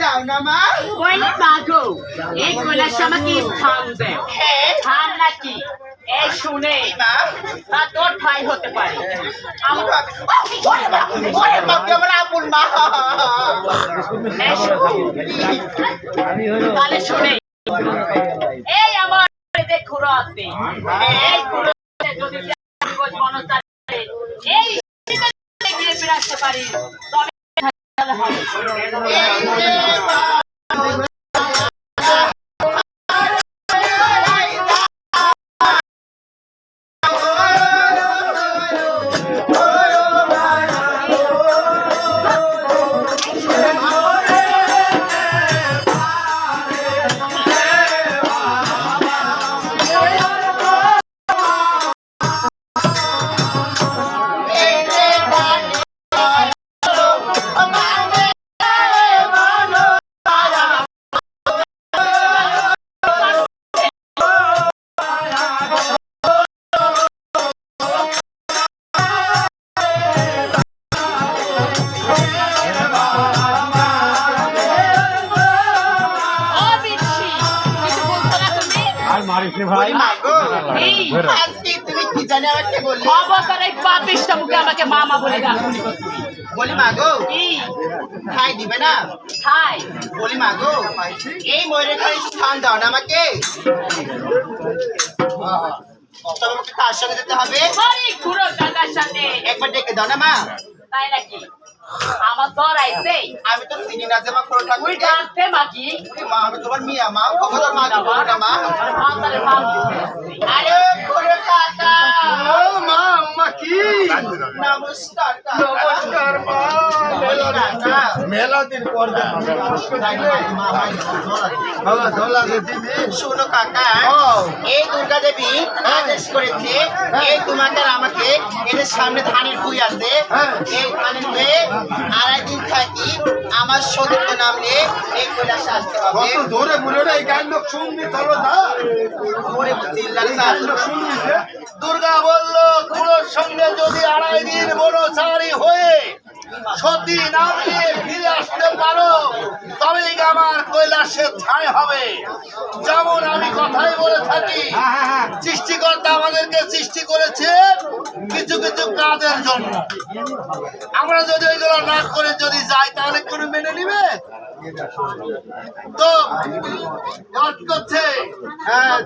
দাও না মা কইলে মাগো এই কৈলাস আমাকে স্থান দেও স্থান নাকি এই শুনে তা তোর ঠাই হতে পারে। আমার আপন মা তাহলে শুনে। এই আমার যে খুঁড়ো আছে। এই খুঁড়ো যদি এই গিয়ে ফিরে আসতে পারি। তবে ভালো হবে ও আর মারিস রে ভাই আজকে তুমি কি জানি আমাকে বললি? অবতার এই পাপিষ্টা মুখে আমাকে মামা বলে গালি। বলি মা খাই দিবে না? খাই। বলি মা এই ময়ূরের খালি স্থান দাও না আমাকে। তবে আমাকে তার সঙ্গে যেতে হবে। হরি খুড়ো সাথে। একবার ডেকে দাও না মা। নাকি? আমার জ্বর আইছে। আমি তো চিনি না যে মা ডাকতে মাকি মা আমি তোমার মিয়া মা। খবর মা দিব না মা? মাতারে মাল দিতে আরে খোলো কাকা। মা আম্মা কি? নমস্কার মা। এই দুর্গা দেবী আদেশ করেছে এই তোমাকে আমাকে এদের সামনে ধানের বই আছে আড়াই দিন থাকি আমার সতীর্থ নাম নিয়ে এই আসতে হবে দুর্গা বলল, খুড়োর সঙ্গে যদি আড়াই দিন বনচারী হয়ে নাম নিয়ে ফিরে আসতে পারো তবেই আমার কৈলাসে ছাই হবে। যেমন আমি কথাই বলে থাকি সৃষ্টিকর্তা আমাদেরকে সৃষ্টি করেছে কিছু কিছু কাজের জন্য। আমরা যদি ওইগুলো না করে যদি যাই তাহলে কোনো মেনে নিবে? তো করছে। হ্যাঁ